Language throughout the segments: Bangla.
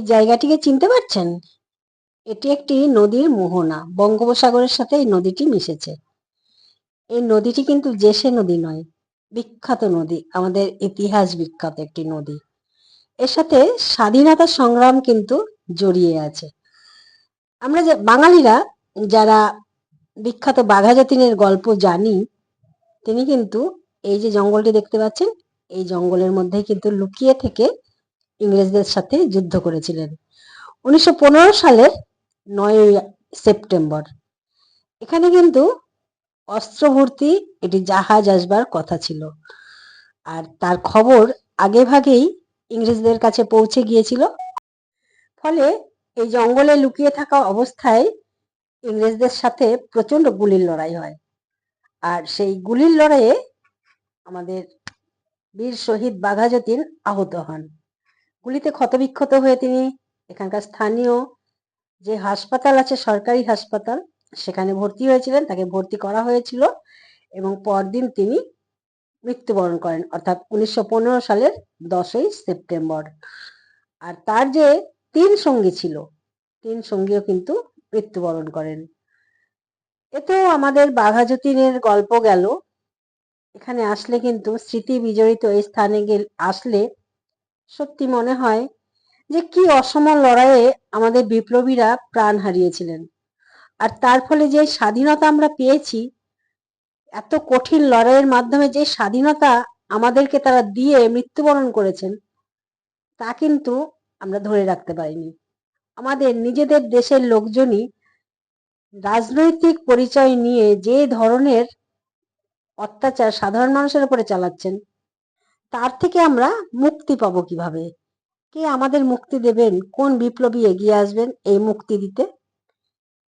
জায়গাটিকে চিনতে পারছেন? এটি একটি নদীর মোহনা, বঙ্গোপসাগরের সাথে এই নদীটি মিশেছে। এই নদীটি কিন্তু জেসে নদী নয়, বিখ্যাত নদী, আমাদের ইতিহাস বিখ্যাত একটি নদী। এর সাথে স্বাধীনতা সংগ্রাম কিন্তু জড়িয়ে আছে। আমরা যে বাঙালিরা, যারা বিখ্যাত বাঘা যতীনের গল্প জানি, তিনি কিন্তু এই যে জঙ্গলটি দেখতে পাচ্ছেন, এই জঙ্গলের মধ্যে কিন্তু লুকিয়ে থেকে ইংরেজদের সাথে যুদ্ধ করেছিলেন। উনিশশো পনেরো সালের নয় সেপ্টেম্বর। এখানে কিন্তু অস্ত্র ভর্তি এটি জাহাজ আসবার কথা ছিল। আর তার খবর আগে ভাগেই ইংরেজদের কাছে পৌঁছে গিয়েছিল। ফলে এই জঙ্গলে লুকিয়ে থাকা অবস্থায় ইংরেজদের সাথে প্রচণ্ড গুলির লড়াই হয়। আর সেই গুলির লড়াইয়ে আমাদের বীর শহীদ বাঘাযতীন আহত হন। গুলিতে ক্ষতবিক্ষত হয়ে তিনি এখানকার স্থানীয় যে হাসপাতাল আছে, সরকারি হাসপাতাল, সেখানে ভর্তি হয়েছিলেন। তাকে ভর্তি করা হয়েছিল এবং পরদিন তিনি মৃত্যুবরণ করেন, অর্থাৎ উনিশশো পনেরো সালের দশই সেপ্টেম্বর। আর তার যে তিন সঙ্গী ছিল, তিন সঙ্গীও কিন্তু মৃত্যুবরণ করেন। এতেও আমাদের বাঘা যতীনের গল্প গেল। এখানে আসলে কিন্তু স্মৃতি বিজড়িত এই স্থানে গেলে, আসলে সত্যি মনে হয় যে কি অসম লড়াইয়ে আমাদের বিপ্লবীরা প্রাণ হারিয়েছিলেন। আর তার ফলে যে স্বাধীনতা আমরা পেয়েছি, এত কঠিন লড়াইয়ের মাধ্যমে যে স্বাধীনতা আমাদেরকে তারা দিয়ে মৃত্যুবরণ করেছেন, তা কিন্তু আমরা ধরে রাখতে পারিনি। আমাদের নিজেদের দেশের লোকজনই রাজনৈতিক পরিচয় নিয়ে যে ধরনের অত্যাচার সাধারণ মানুষের উপরে চালাচ্ছেন তার থেকে আমরা মুক্তি পাবো কীভাবে? কে আমাদের মুক্তি দেবেন? কোন বিপ্লবী এগিয়ে আসবেন এই মুক্তি দিতে?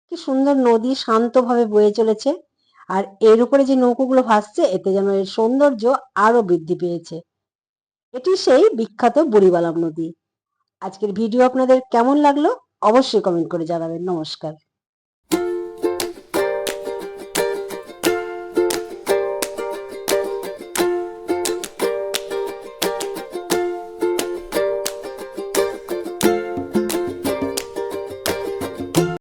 কি সুন্দর নদী শান্তভাবে বয়ে চলেছে আর এর উপরে যে নৌকোগুলো ভাসছে, এতে যেন এর সৌন্দর্য আরও বৃদ্ধি পেয়েছে। এটি সেই বিখ্যাত বুড়িবালাম নদী। আজকের ভিডিও আপনাদের কেমন লাগল অবশ্যই কমেন্ট করে জানাবেন। নমস্কার।